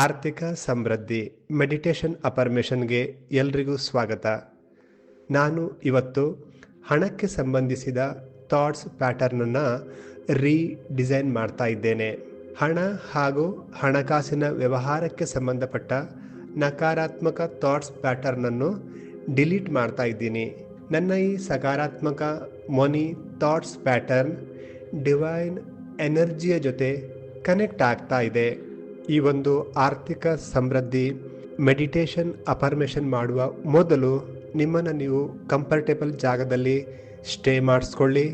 ಆರ್ಥಿಕ ಸಮೃದ್ಧಿ ಮೆಡಿಟೇಷನ್ ಅಪರ್ಮೇಷನ್ಗೆ ಎಲ್ರಿಗೂ ಸ್ವಾಗತ. ನಾನು ಇವತ್ತು ಹಣಕ್ಕೆ ಸಂಬಂಧಿಸಿದ ಥಾಟ್ಸ್ ಪ್ಯಾಟರ್ನನ್ನು ರೀಡಿಸೈನ್ ಮಾಡ್ತಾ ಇದ್ದೇನೆ. ಹಣ ಹಾಗೂ ಹಣಕಾಸಿನ ವ್ಯವಹಾರಕ್ಕೆ ಸಂಬಂಧಪಟ್ಟ ನಕಾರಾತ್ಮಕ ಥಾಟ್ಸ್ ಪ್ಯಾಟರ್ನನ್ನು ಡಿಲೀಟ್ ಮಾಡ್ತಾ ಇದ್ದೀನಿ. ನನ್ನ ಈ ಸಕಾರಾತ್ಮಕ ಮೊನಿ ಥಾಟ್ಸ್ ಪ್ಯಾಟರ್ನ್ ಡಿವೈನ್ ಎನರ್ಜಿಯ ಜೊತೆ ಕನೆಕ್ಟ್ ಆಗ್ತಾ ಇದೆ. ಈ ಒಂದು ಆರ್ಥಿಕ ಸಮೃದ್ಧಿ ಮೆಡಿಟೇಷನ್ ಅಪರ್ಮೇಷನ್ ಮಾಡುವ ಮೊದಲು ನಿಮ್ಮನ್ನು ನೀವು ಕಂಫರ್ಟೇಬಲ್ ಜಾಗದಲ್ಲಿ ಸ್ಟೇ ಮಾಡಿಸ್ಕೊಳ್ಳಿ.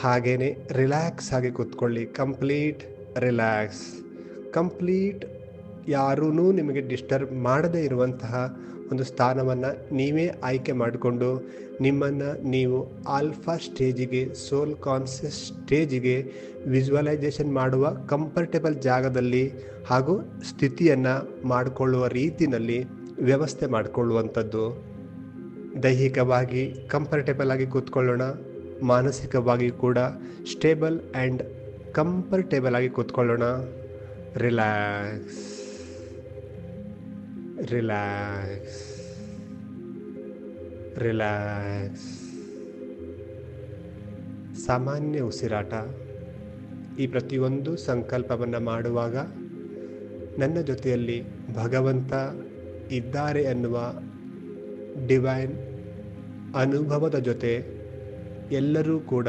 ಹಾಗೆಯೇ ರಿಲ್ಯಾಕ್ಸ್ ಆಗಿ ಕೂತ್ಕೊಳ್ಳಿ. ಕಂಪ್ಲೀಟ್ ರಿಲ್ಯಾಕ್ಸ್ ಕಂಪ್ಲೀಟ್ ಯಾರೂ ನಿಮಗೆ ಡಿಸ್ಟರ್ಬ್ ಮಾಡದೇ ಇರುವಂತಹ ಒಂದು ಸ್ಥಾನವನ್ನು ನೀವೇ ಆಯ್ಕೆ ಮಾಡಿಕೊಂಡು ನಿಮ್ಮನ್ನು ನೀವು ಆಲ್ಫಾ ಸ್ಟೇಜಿಗೆ ಸೋಲ್ ಕಾನ್ಸಿಯಸ್ ಸ್ಟೇಜಿಗೆ ವಿಜುವಲೈಸೇಷನ್ ಮಾಡುವ ಕಂಫರ್ಟೇಬಲ್ ಜಾಗದಲ್ಲಿ ಹಾಗೂ ಸ್ಥಿತಿಯನ್ನು ಮಾಡಿಕೊಳ್ಳುವ ರೀತಿಯಲ್ಲಿ ವ್ಯವಸ್ಥೆ ಮಾಡಿಕೊಳ್ಳುವಂಥದ್ದು. ದೈಹಿಕವಾಗಿ ಕಂಫರ್ಟೇಬಲ್ ಆಗಿ ಕೂತ್ಕೊಳ್ಳೋಣ, ಮಾನಸಿಕವಾಗಿ ಕೂಡ ಸ್ಟೇಬಲ್ ಆ್ಯಂಡ್ ಕಂಫರ್ಟೇಬಲ್ ಆಗಿ ಕೂತ್ಕೊಳ್ಳೋಣ. Relax relax relax. ಸಾಮಾನ್ಯ ಉಸಿರಾಟ. ಈ ಪ್ರತಿಯೊಂದು ಸಂಕಲ್ಪವನ್ನು ಮಾಡುವಾಗ ನನ್ನ ಜೊತೆಯಲ್ಲಿ ಭಗವಂತ ಇದ್ದಾರೆ ಅನ್ನುವ ಡಿವೈನ್ ಅನುಭವದ ಜೊತೆ ಎಲ್ಲರೂ ಕೂಡ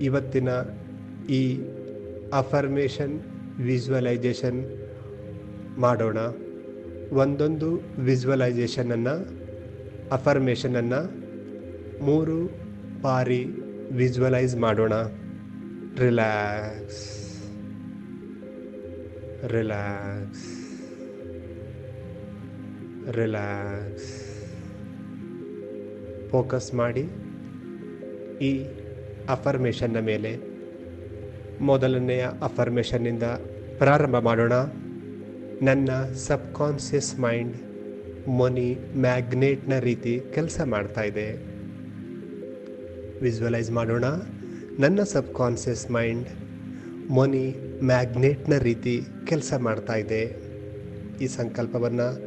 ಇವತ್ತಿನ ಈ ಅಫರ್ಮೇಷನ್ ವಿಜುವಲೈಜೇಷನ್ ಮಾಡೋಣ. ಒಂದೊಂದು ವಿಜುವಲೈಸೇಷನನ್ನು, ಅಫರ್ಮೇಷನನ್ನು ಮೂರು ಬಾರಿ ವಿಜುವಲೈಸ್ ಮಾಡೋಣ. ರಿಲ್ಯಾಕ್ಸ್. ರಿಲ್ಯಾಕ್ಸ್. ರಿಲ್ಯಾಕ್ಸ್. ಫೋಕಸ್ ಮಾಡಿ ಈ ಅಫರ್ಮೇಷನ್ನ ಮೇಲೆ ಮೊದಲನೆಯ ಅಫರ್ಮೇಷನ್ನಿಂದ ಪ್ರಾರಂಭ ಮಾಡೋಣ. ನನ್ನ ಸಬ್ಕಾನ್ಷಿಯಸ್ ಮೈಂಡ್ ಮನಿ ಮ್ಯಾಗ್ನೇಟ್ನ ರೀತಿ ಕೆಲಸ ಮಾಡ್ತಾ ಇದೆ. ವಿಜುವಲೈಸ್ ಮಾಡೋಣ. ನನ್ನ ಸಬ್ಕಾನ್ಷಿಯಸ್ ಮೈಂಡ್ ಮನಿ ಮ್ಯಾಗ್ನೇಟ್ನ ರೀತಿ ಕೆಲಸ ಮಾಡ್ತಾ ಇದೆ. ಈ ಸಂಕಲ್ಪವನ್ನು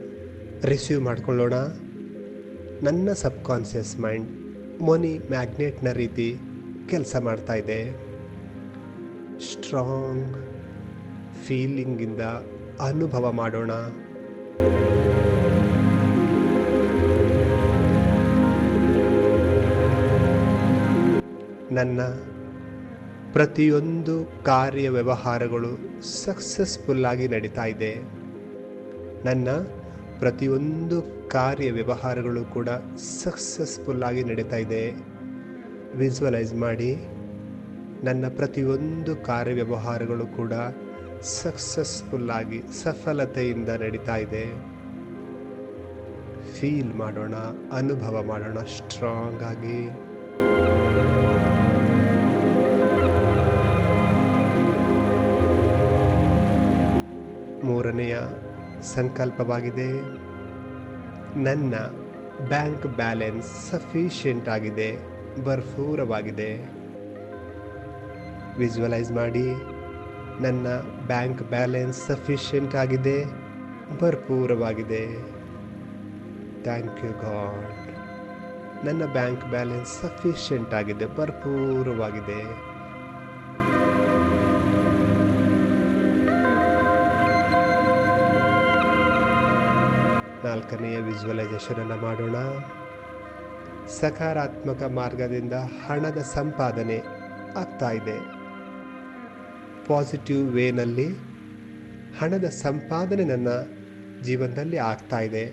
ರಿಸೀವ್ ಮಾಡಿಕೊಳ್ಳೋಣ. ನನ್ನ ಸಬ್ಕಾನ್ಷಿಯಸ್ ಮೈಂಡ್ ಮನಿ ಮ್ಯಾಗ್ನೆಟ್ನ ರೀತಿ ಕೆಲಸ ಮಾಡ್ತಾ ಇದೆ. ಸ್ಟ್ರಾಂಗ್ ಫೀಲಿಂಗಿಂದ ಅನುಭವ ಮಾಡೋಣ. ನನ್ನ ಪ್ರತಿಯೊಂದು ಕಾರ್ಯ ವ್ಯವಹಾರಗಳು ಸಕ್ಸಸ್ಫುಲ್ಲಾಗಿ ನಡೀತಾ ಇದೆ. ನನ್ನ ಪ್ರತಿಯೊಂದು ಕಾರ್ಯ ವ್ಯವಹಾರಗಳು ಕೂಡ ಸಕ್ಸಸ್ಫುಲ್ಲಾಗಿ ನಡೀತಾ ಇದೆ. ವಿಜುವಲೈಸ್ ಮಾಡಿ. ನನ್ನ ಪ್ರತಿಯೊಂದು ಕಾರ್ಯ ವ್ಯವಹಾರಗಳು ಕೂಡ ಸಕ್ಸಸ್ಫುಲ್ಲಾಗಿ ಸಫಲತೆಯಿಂದ ನಡೀತಾ ಇದೆ. ಫೀಲ್ ಮಾಡೋಣ, ಅನುಭವ ಮಾಡೋಣ ಸ್ಟ್ರಾಂಗ್ ಆಗಿ. ಮೂರನೆಯ ಸಂಕಲ್ಪವಾಗಿದೆ. ನನ್ನ ಬ್ಯಾಂಕ್ ಬ್ಯಾಲೆನ್ಸ್ ಸಫಿಷಿಯೆಂಟ್ ಆಗಿದೆ, ಭರ್ಪೂರವಾಗಿದೆ. ವಿಜುವಲೈಸ್ ಮಾಡಿ. ನನ್ನ ಬ್ಯಾಂಕ್ ಬ್ಯಾಲೆನ್ಸ್ ಸಫಿಷಿಯೆಂಟ್ ಆಗಿದೆ, ಭರ್ಪೂರವಾಗಿದೆ. Thank you God. ನನ್ನ ಬ್ಯಾಂಕ್ ಬ್ಯಾಲೆನ್ಸ್ ಸಫಿಷಿಯೆಂಟ್ ಆಗಿದೆ, ಭರ್ಪೂರವಾಗಿದೆ. ನಾಲ್ಕನೆಯ ವಿಜುವಲೈಸೇಷನನ್ನು ಮಾಡೋಣ. ಸಕಾರಾತ್ಮಕ ಮಾರ್ಗದಿಂದ ಹಣದ ಸಂಪಾದನೆ ಆಗ್ತಾ ಇದೆ. ಪಾಸಿಟಿವ್ ವೇನಲ್ಲಿ ಹಣದ ಸಂಪಾದನೆ ನನ್ನ ಜೀವನದಲ್ಲಿ ಆಗ್ತಾ ಇದೆ.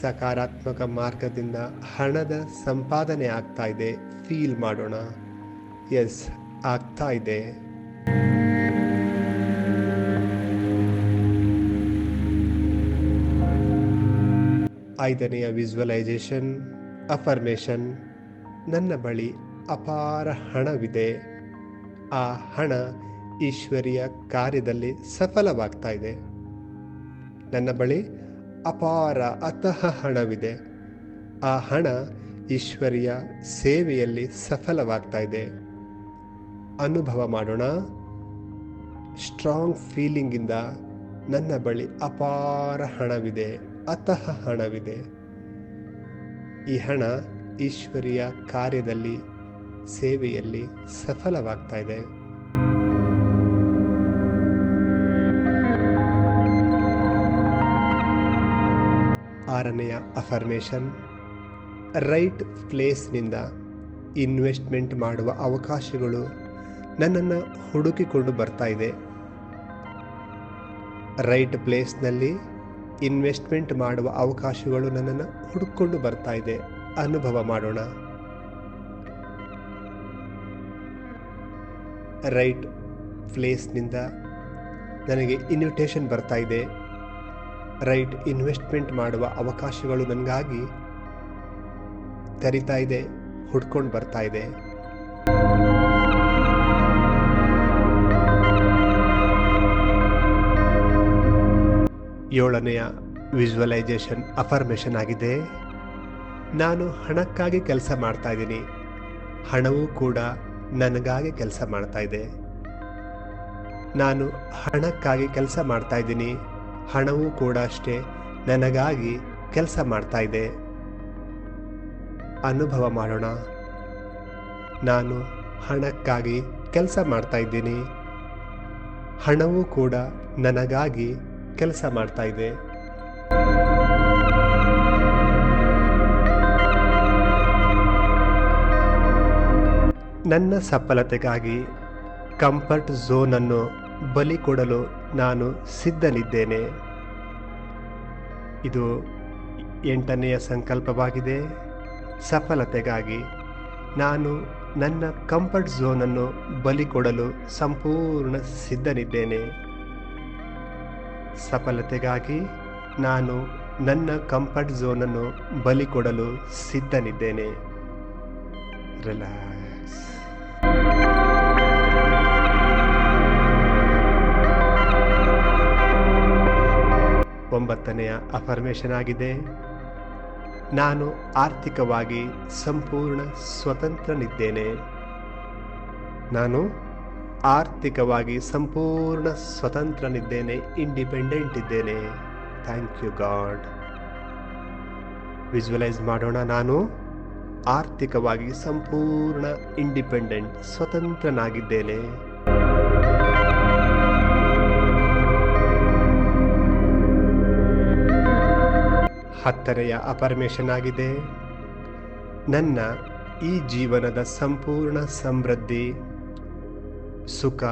ಸಕಾರಾತ್ಮಕ ಮಾರ್ಗದಿಂದ ಹಣದ ಸಂಪಾದನೆ ಆಗ್ತಾ ಇದೆ. ಫೀಲ್ ಮಾಡೋಣ. ಎಸ್ ಆಗ್ತಾ ಇದೆ. ಐದನೆಯ ವಿಜುವಲೈಸೇಷನ್, ಅಫರ್ಮೇಷನ್, ನನ್ನ ಬಳಿ ಅಪಾರ ಹಣವಿದೆ. ಆ ಹಣ ಈಶ್ವರಿಯ ಕಾರ್ಯದಲ್ಲಿ ಸಫಲವಾಗ್ತಾ ಇದೆ. ನನ್ನ ಬಳಿ ಅಪಾರ ಅತಃ ಹಣವಿದೆ. ಆ ಹಣ ಈಶ್ವರಿಯ ಸೇವೆಯಲ್ಲಿ ಸಫಲವಾಗ್ತಾ ಇದೆ. ಅನುಭವ ಮಾಡೋಣ. ಸ್ಟ್ರಾಂಗ್ ಫೀಲಿಂಗಿಂದ ನನ್ನ ಬಳಿ ಅಪಾರ ಹಣವಿದೆ, ಅತಃ ಹಣವಿದೆ. ಈ ಹಣ ಈಶ್ವರಿಯ ಕಾರ್ಯದಲ್ಲಿ ಸೇವೆಯಲ್ಲಿ ಸಫಲವಾಗ್ತಾ ಇದೆ. ಆರನೆಯ ಅಫರ್ಮೇಷನ್ ರೈಟ್ ಪ್ಲೇಸ್ನಿಂದ ಇನ್ವೆಸ್ಟ್ಮೆಂಟ್ ಮಾಡುವ ಅವಕಾಶಗಳು ನನ್ನನ್ನು ಹುಡುಕಿಕೊಂಡು ಬರ್ತಾ ಇದೆ. ರೈಟ್ ಪ್ಲೇಸ್ನಲ್ಲಿ ಇನ್ವೆಸ್ಟ್ಮೆಂಟ್ ಮಾಡುವ ಅವಕಾಶಗಳು ನನ್ನನ್ನು ಹುಡುಕೊಂಡು ಬರ್ತಾ ಇದೆ. ಅನುಭವ ಮಾಡೋಣ. ರೈಟ್ ಪ್ಲೇಸ್ನಿಂದ ನನಗೆ ಇನ್ವಿಟೇಷನ್ ಬರ್ತಾ ಇದೆ. ರೈಟ್ ಇನ್ವೆಸ್ಟ್ಮೆಂಟ್ ಮಾಡುವ ಅವಕಾಶಗಳು ನನಗಾಗಿ ಕರಿತಾ ಇದೆ, ಹುಡ್ಕೊಂಡು ಬರ್ತಾ ಇದೆ. ಏಳನೆಯ ವಿಜುವಲೈಸೇಷನ್ ಅಫರ್ಮೇಷನ್ ಆಗಿದೆ. ನಾನು ಹಣಕ್ಕಾಗಿ ಕೆಲಸ ಮಾಡ್ತಾ ಇದ್ದೀನಿ. ಹಣವೂ ಕೂಡ ನನಗಾಗಿ ಕೆಲಸ ಮಾಡ್ತಾ ಇದೆ. ನಾನು ಹಣಕ್ಕಾಗಿ ಕೆಲಸ ಮಾಡ್ತಾ ಇದ್ದೀನಿ. ಹಣವೂ ಕೂಡ ಅಷ್ಟೇ. ನನಗಾಗಿ ಕೆಲಸ ಮಾಡ್ತಾ ಇದೆ. ಅನುಭವ ಮಾಡೋಣ. ನಾನು ಹಣಕ್ಕಾಗಿ ಕೆಲಸ ಮಾಡ್ತಾ ಇದ್ದೀನಿ. ಹಣವೂ ಕೂಡ ನನಗಾಗಿ ಕೆಲಸ ಮಾಡ್ತಾ ಇದೆ. ನನ್ನ ಸಫಲತೆಗಾಗಿ ಕಂಫರ್ಟ್ ಝೋನನ್ನು ಬಲಿ ಕೊಡಲು ನಾನು ಸಿದ್ಧನಿದ್ದೇನೆ. ಇದು ಎಂಟನೆಯ ಸಂಕಲ್ಪವಾಗಿದೆ. ಸಫಲತೆಗಾಗಿ ನಾನು ನನ್ನ ಕಂಫರ್ಟ್ ಝೋನನ್ನು ಬಲಿ ಕೊಡಲು ಸಂಪೂರ್ಣ ಸಿದ್ಧನಿದ್ದೇನೆ. ಸಫಲತೆಗಾಗಿ ನಾನು ನನ್ನ ಕಂಫರ್ಟ್ ಝೋನನ್ನು ಬಲಿ ಕೊಡಲು ಸಿದ್ಧನಿದ್ದೇನೆ. ರಿಲ್ಯಾಕ್ಸ್ ಒಂಬತ್ತನೆಯ ಅಫರ್ಮೇಷನ್ ಆಗಿದೆ. ನಾನು ಆರ್ಥಿಕವಾಗಿ ಸಂಪೂರ್ಣ ಸ್ವತಂತ್ರನಿದ್ದೇನೆ. ನಾನು ಆರ್ಥಿಕವಾಗಿ ಸಂಪೂರ್ಣ ಸ್ವತಂತ್ರನಿದ್ದೇನೆ ಇಂಡಿಪೆಂಡೆಂಟ್ ಇದ್ದೇನೆ. ಥ್ಯಾಂಕ್ ಯು ಗಾಡ್ ವಿಜುವಲೈಸ್ ಮಾಡೋಣ. ನಾನು ಆರ್ಥಿಕವಾಗಿ ಸಂಪೂರ್ಣ ಇಂಡಿಪೆಂಡೆಂಟ್ ಸ್ವತಂತ್ರನಾಗಿದ್ದೇನೆ. ಹತ್ತನೆಯ ಅಪರ್ಮೇಷನ್ ಆಗಿದೆ ನನ್ನ ಈ ಜೀವನದ ಸಂಪೂರ್ಣ ಸಮೃದ್ಧಿ, ಸುಖ,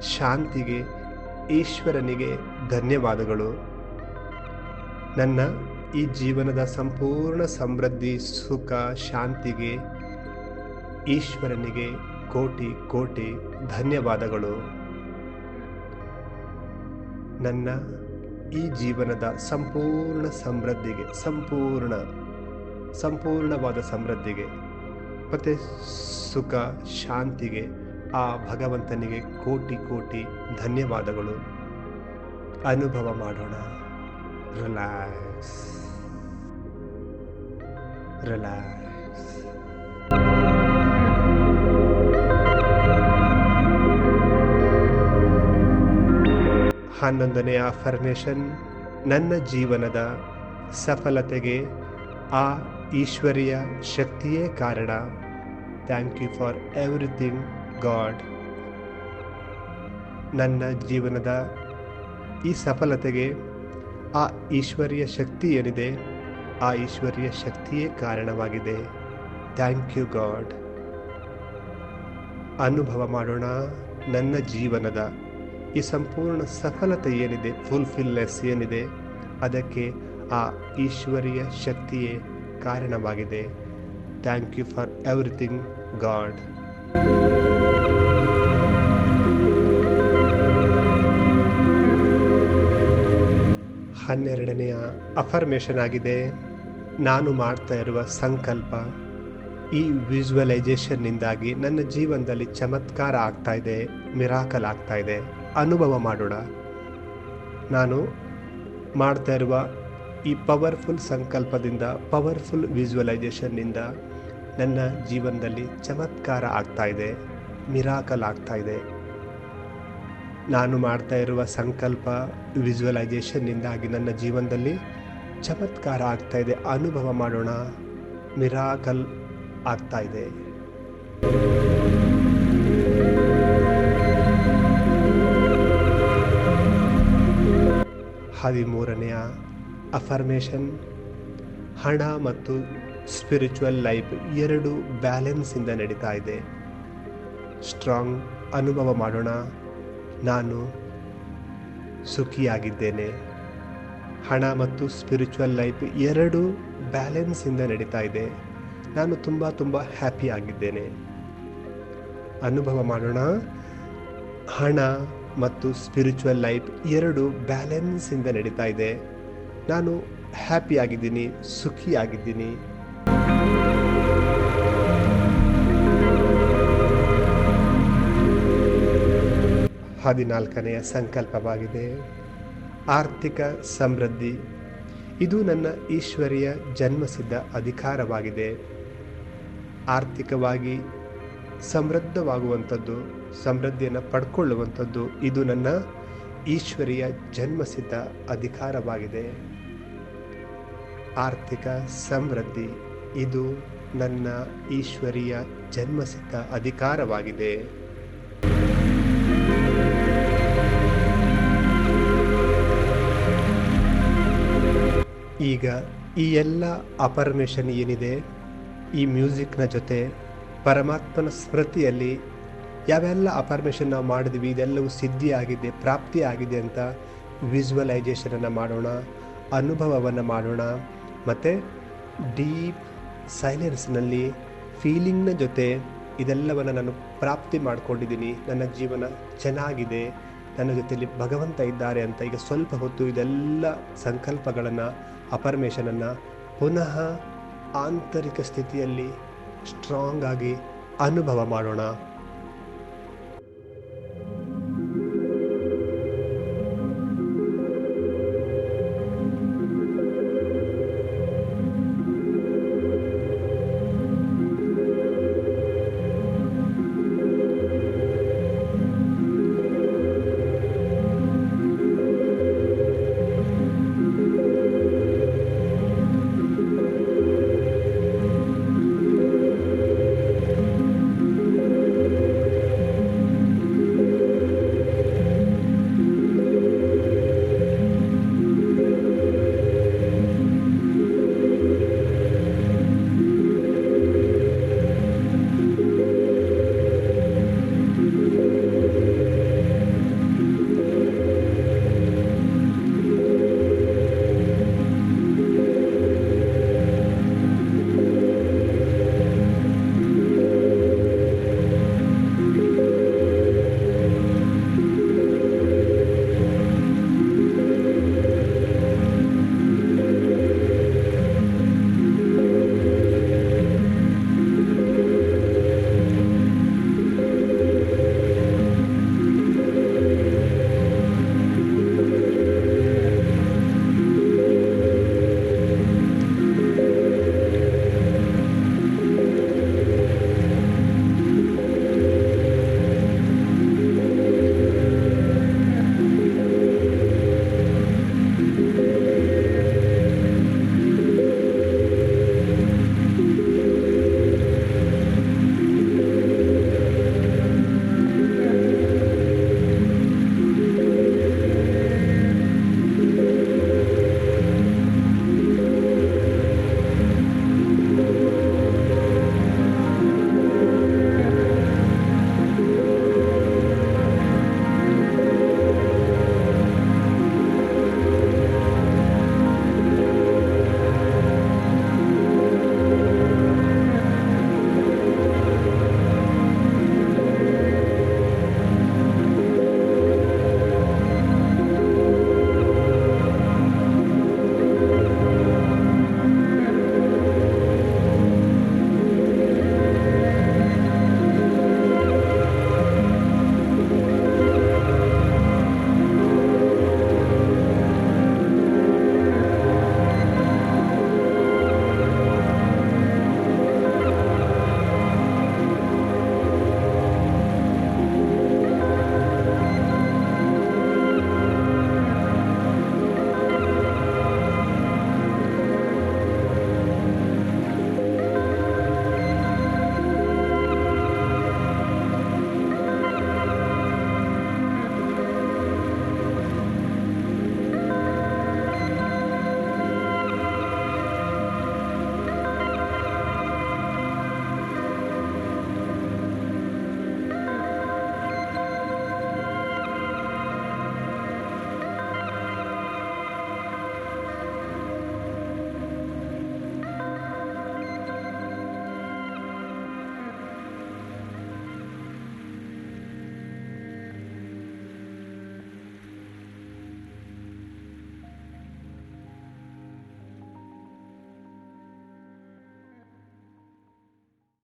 ಶಾಂತಿಗೆ ಈಶ್ವರನಿಗೆ ಧನ್ಯವಾದಗಳು. ನನ್ನ ಈ ಜೀವನದ ಸಂಪೂರ್ಣ ಸಮೃದ್ಧಿ, ಸುಖ, ಶಾಂತಿಗೆ ಈಶ್ವರನಿಗೆ ಕೋಟಿ ಕೋಟಿ ಧನ್ಯವಾದಗಳು. ನನ್ನ ಈ ಜೀವನದ ಸಂಪೂರ್ಣ ಸಮೃದ್ಧಿಗೆ, ಸಂಪೂರ್ಣ, ಸಂಪೂರ್ಣವಾದ ಸಮೃದ್ಧಿಗೆ, ಮತ್ತು ಸುಖ, ಶಾಂತಿಗೆ, ಆ ಭಗವಂತನಿಗೆ ಕೋಟಿ ಕೋಟಿ ಧನ್ಯವಾದಗಳು. ಅನುಭವ ಮಾಡೋಣ. ರಿಲ್ಯಾಕ್ಸ್. ರಿಲ್ಯಾಕ್ಸ್. ಹನ್ನೊಂದನೆಯ ಅಫರ್ಮೇಷನ್ ನನ್ನ ಜೀವನದ ಸಫಲತೆಗೆ ಆ ಈಶ್ವರಿಯ ಶಕ್ತಿಯೇ ಕಾರಣ. Thank you for everything God ನನ್ನ ಜೀವನದ ಈ ಸಫಲತೆಗೆ ಆ ಈಶ್ವರಿಯ ಶಕ್ತಿ ಏನಿದೆ, ಆ ಈಶ್ವರಿಯ ಶಕ್ತಿಯೇ ಕಾರಣವಾಗಿದೆ. ಥ್ಯಾಂಕ್ ಯು ಗಾಡ್ ಅನುಭವ ಮಾಡೋಣ ನನ್ನ ಜೀವನದ ಈ ಸಂಪೂರ್ಣ ಸಫಲತೆ ಏನಿದೆ ಫುಲ್ಫಿಲ್ನೆಸ್ ಏನಿದೆ, ಅದಕ್ಕೆ ಆ ಈಶ್ವರಿಯ ಶಕ್ತಿಯೇ ಕಾರಣವಾಗಿದೆ. Thank you for everything God ಹನ್ನೆರಡನೆಯ ಅಫರ್ಮೇಷನ್ ಆಗಿದೆ. ನಾನು ಮಾಡ್ತಾ ಇರುವ ಸಂಕಲ್ಪ ಈ ವಿಜುವಲೈಸೇಷನ್ನಿಂದಾಗಿ ನನ್ನ ಜೀವನದಲ್ಲಿ ಚಮತ್ಕಾರ ಆಗ್ತಾ ಇದೆ ಮಿರಾಕಲ್ ಆಗ್ತಾ ಇದೆ. ಅನುಭವ ಮಾಡೋಣ. ನಾನು ಮಾಡ್ತಾ ಇರುವ ಈ ಪವರ್ಫುಲ್ ಸಂಕಲ್ಪದಿಂದ ಪವರ್ಫುಲ್ ವಿಜುವಲೈಸೇಷನ್ನಿಂದ ನನ್ನ ಜೀವನದಲ್ಲಿ ಚಮತ್ಕಾರ ಆಗ್ತಾ ಇದೆ ಮಿರಾಕಲ್ ಆಗ್ತಾ ಇದೆ. ನಾನು ಮಾಡ್ತಾ ಇರುವ ಸಂಕಲ್ಪ ವಿಜುವಲೈಸೇಷನ್ನಿಂದಾಗಿ ನನ್ನ ಜೀವನದಲ್ಲಿ ಚಮತ್ಕಾರ ಆಗ್ತಾ ಇದೆ, ಅನುಭವ ಮಾಡೋಣ. ಮಿರಾಕಲ್ ಆಗ್ತಾ ಇದೆ. ಹದಿಮೂರನೆಯ ಅಫರ್ಮೇಷನ್ ಹಣ ಮತ್ತು ಸ್ಪಿರಿಚುವಲ್ ಲೈಫ್ ಎರಡು ಬ್ಯಾಲೆನ್ಸಿಂದ ನಡೀತಾ ಇದೆ. ಸ್ಟ್ರಾಂಗ್ ಅನುಭವ ಮಾಡೋಣ. ನಾನು ಸುಖಿಯಾಗಿದ್ದೇನೆ. ಹಣ ಮತ್ತು ಸ್ಪಿರಿಚುವಲ್ ಲೈಫ್ ಎರಡು ಬ್ಯಾಲೆನ್ಸಿಂದ ನಡೀತಾ ಇದೆ. ನಾನು ತುಂಬ ತುಂಬ ಹ್ಯಾಪಿ ಆಗಿದ್ದೇನೆ. ಅನುಭವ ಮಾಡೋಣ. ಹಣ ಮತ್ತು ಸ್ಪಿರಿಚುವಲ್ ಲೈಫ್ ಎರಡು ಬ್ಯಾಲೆನ್ಸಿಂದ ನಡೀತಾ ಇದೆ. ನಾನು ಹ್ಯಾಪಿ ಆಗಿದ್ದೀನಿ ಸುಖಿಯಾಗಿದ್ದೀನಿ ಹದಿನಾಲ್ಕನೆಯ ಸಂಕಲ್ಪವಾಗಿದೆ. ಆರ್ಥಿಕ ಸಮೃದ್ಧಿ. ಇದು ನನ್ನ ಈಶ್ವರಿಯ ಜನ್ಮಸಿದ್ಧ ಅಧಿಕಾರವಾಗಿದೆ. ಆರ್ಥಿಕವಾಗಿ ಸಮೃದ್ಧವಾಗುವಂಥದ್ದು ಸಮೃದ್ಧಿಯನ್ನು ಪಡ್ಕೊಳ್ಳುವಂಥದ್ದು ಇದು ನನ್ನ ಈಶ್ವರಿಯ ಜನ್ಮಸಿದ್ಧ ಅಧಿಕಾರವಾಗಿದೆ. ಆರ್ಥಿಕ ಸಮೃದ್ಧಿ ಇದು ನನ್ನ ಈಶ್ವರಿಯ ಜನ್ಮಸಿದ್ಧ ಅಧಿಕಾರವಾಗಿದೆ. ಈಗ ಈ ಎಲ್ಲ ಅಪರ್ಮೇಷನ್ ಏನಿದೆ? ಈ ಮ್ಯೂಸಿಕ್ನ ಜೊತೆ ಪರಮಾತ್ಮನ ಸ್ಮೃತಿಯಲ್ಲಿ ಯಾವೆಲ್ಲ ಅಪರ್ಮೇಷನ್ ನಾವು ಮಾಡಿದ್ವಿ, ಇದೆಲ್ಲವೂ ಸಿದ್ಧಿಯಾಗಿದೆ, ಪ್ರಾಪ್ತಿಯಾಗಿದೆ ಅಂತ ವಿಜುವಲೈಜೇಷನನ್ನು ಮಾಡೋಣ, ಅನುಭವವನ್ನು ಮಾಡೋಣ. ಮತ್ತು ಡೀಪ್ ಸೈಲೆನ್ಸ್ನಲ್ಲಿ ಫೀಲಿಂಗ್ನ ಜೊತೆ ಇದೆಲ್ಲವನ್ನು ನಾನು ಪ್ರಾಪ್ತಿ ಮಾಡಿಕೊಂಡಿದ್ದೀನಿ. ನನ್ನ ಜೀವನ ಚೆನ್ನಾಗಿದೆ, ನನ್ನ ಜೊತೆಯಲ್ಲಿ ಭಗವಂತ ಇದ್ದಾರೆ ಅಂತ ಈಗ ಸ್ವಲ್ಪ ಹೊತ್ತು ಇದೆಲ್ಲ ಸಂಕಲ್ಪಗಳನ್ನು ಅಪರ್ಮೇಷನನ್ನು ಪುನಃ ಆಂತರಿಕ ಸ್ಥಿತಿಯಲ್ಲಿ ಸ್ಟ್ರಾಂಗ್ ಆಗಿ ಅನುಭವ ಮಾಡೋಣ.